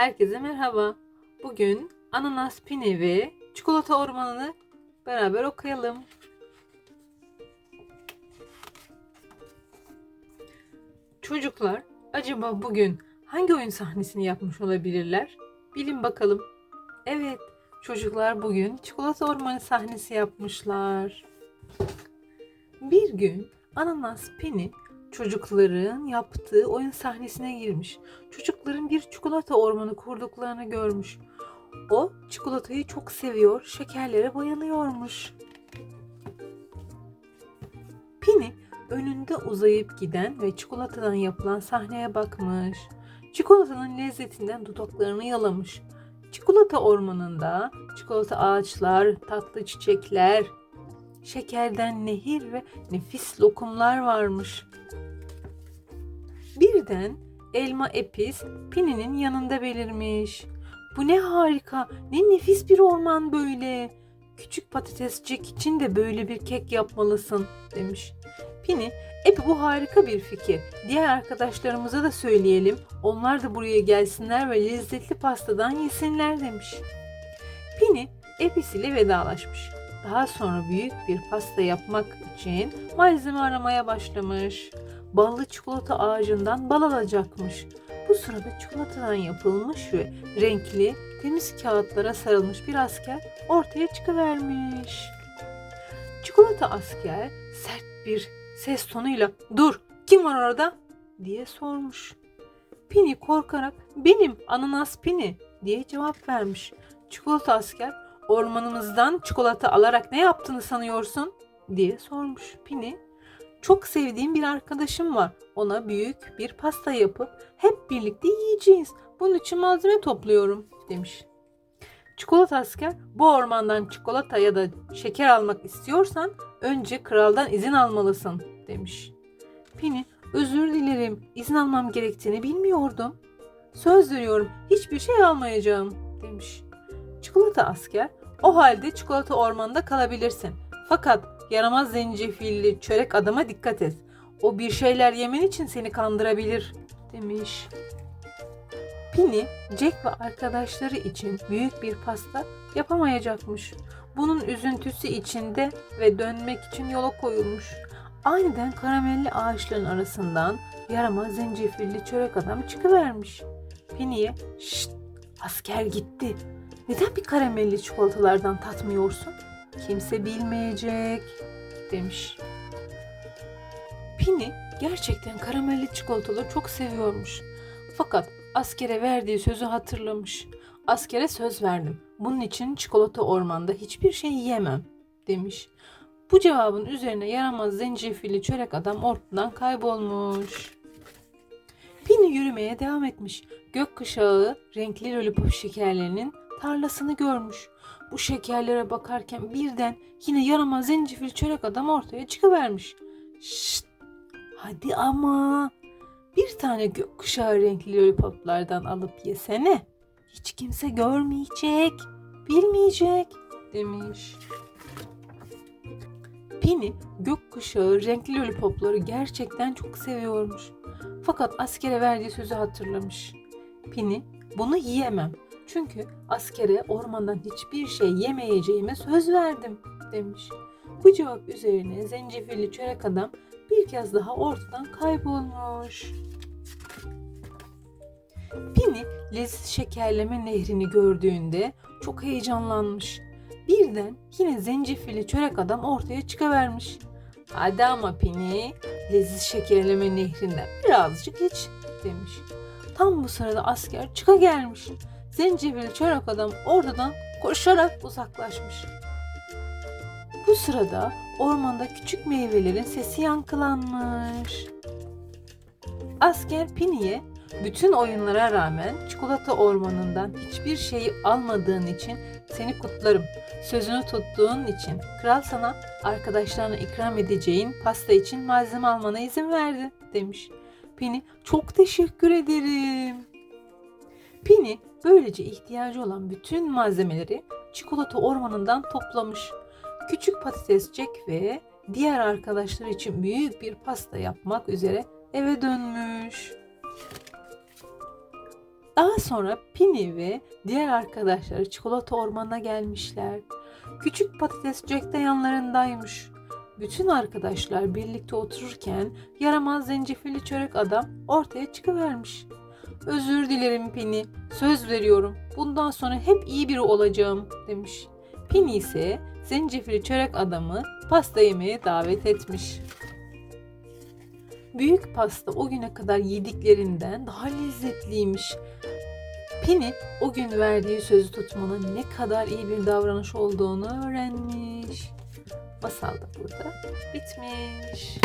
Herkese merhaba. Bugün ananas pini ve çikolata ormanını beraber okuyalım. Çocuklar, acaba bugün hangi oyun sahnesini yapmış olabilirler? Bilin bakalım. Evet, çocuklar bugün çikolata ormanı sahnesi yapmışlar. Bir gün ananas pini çocukların yaptığı oyun sahnesine girmiş. Çocukların bir çikolata ormanı kurduklarını görmüş. O çikolatayı çok seviyor, şekerlere bayılıyormuş. Pini önünde uzayıp giden ve çikolatadan yapılan sahneye bakmış. Çikolatanın lezzetinden dudaklarını yalamış. Çikolata ormanında çikolata ağaçlar, tatlı çiçekler, şekerden nehir ve nefis lokumlar varmış. Birden elma epis Pini'nin yanında belirmiş. Bu ne harika, ne nefis bir orman böyle. Küçük patatescik için de böyle bir kek yapmalısın demiş. Pini, Epi bu harika bir fikir. Diğer arkadaşlarımıza da söyleyelim. Onlar da buraya gelsinler ve lezzetli pastadan yesinler demiş. Pini, Epis ile vedalaşmış. Daha sonra büyük bir pasta yapmak için malzeme aramaya başlamış. Ballı çikolata ağacından bal alacakmış. Bu sırada çikolatadan yapılmış ve renkli temiz kağıtlara sarılmış bir asker ortaya çıkıvermiş. Çikolata asker sert bir ses tonuyla ''Dur, kim var orada?'' diye sormuş. Pini korkarak ''Benim, ananas Pini'' diye cevap vermiş. Çikolata asker ormanımızdan çikolata alarak ne yaptığını sanıyorsun? diye sormuş. Pini çok sevdiğim bir arkadaşım var. Ona büyük bir pasta yapıp hep birlikte yiyeceğiz. Bunun için malzeme topluyorum demiş. Çikolata asker bu ormandan çikolata ya da şeker almak istiyorsan önce kraldan izin almalısın demiş. Pini özür dilerim izin almam gerektiğini bilmiyordum. Söz veriyorum hiçbir şey almayacağım demiş. Çikolata asker o halde çikolata ormanında kalabilirsin. Fakat yaramaz zencefilli çörek adama dikkat et. O bir şeyler yemen için seni kandırabilir demiş. Pini, Jack ve arkadaşları için büyük bir pasta yapamayacakmış. Bunun üzüntüsü içinde ve dönmek için yola koyulmuş. Aniden karamelli ağaçların arasından yaramaz zencefilli çörek adam çıkıvermiş. Pini'ye şşt asker gitti. Neden bir karamelli çikolatalardan tatmıyorsun? Kimse bilmeyecek demiş. Pini gerçekten karamelli çikolataları çok seviyormuş. Fakat askere verdiği sözü hatırlamış. Askere söz verdim. Bunun için çikolata ormanda hiçbir şey yiyemem demiş. Bu cevabın üzerine yaramaz zencefilli çörek adam ortadan kaybolmuş. Pini yürümeye devam etmiş. Gökkuşağı renkli lollipop şekerlerinin tarlasını görmüş. Bu şekerlere bakarken birden yine yaramaz zencefil çörek adam ortaya çıkıvermiş. Şşt! Hadi ama! Bir tane gökkuşağı renkli lollipoplardan alıp yesene. Hiç kimse görmeyecek, bilmeyecek demiş. Pini gökkuşağı renkli lollipopları gerçekten çok seviyormuş. Fakat askere verdiği sözü hatırlamış. Pini bunu yiyemem. Çünkü askere ormandan hiçbir şey yemeyeceğime söz verdim demiş. Bu cevap üzerine zencefilli çörek adam bir kez daha ortadan kaybolmuş. Pini leziz şekerleme nehrini gördüğünde çok heyecanlanmış. Birden yine zencefilli çörek adam ortaya çıkıvermiş. Hadi ama Pini leziz şekerleme nehrinden birazcık iç demiş. Tam bu sırada asker çıka gelmiş. Zencefilli çörek adam oradan koşarak uzaklaşmış. Bu sırada ormanda küçük meyvelerin sesi yankılanmış. Asker Pini'ye bütün oyunlara rağmen çikolata ormanından hiçbir şeyi almadığın için seni kutlarım. Sözünü tuttuğun için kral sana arkadaşlarına ikram edeceğin pasta için malzeme almana izin verdi demiş. Pini çok teşekkür ederim. Pini böylece ihtiyacı olan bütün malzemeleri çikolata ormanından toplamış. Küçük patatescek ve diğer arkadaşlar için büyük bir pasta yapmak üzere eve dönmüş. Daha sonra Pini ve diğer arkadaşları çikolata ormanına gelmişler. Küçük patates Jack de yanlarındaymış. Bütün arkadaşlar birlikte otururken yaramaz zencefilli çörek adam ortaya çıkıvermiş. Özür dilerim Pini. Söz veriyorum. Bundan sonra hep iyi biri olacağım demiş. Pini ise zencefilli çörek adamı pasta yemeye davet etmiş. Büyük pasta o güne kadar yediklerinden daha lezzetliymiş. Pini o gün verdiği sözü tutmanın ne kadar iyi bir davranış olduğunu öğrenmiş. Masal da burada bitmiş.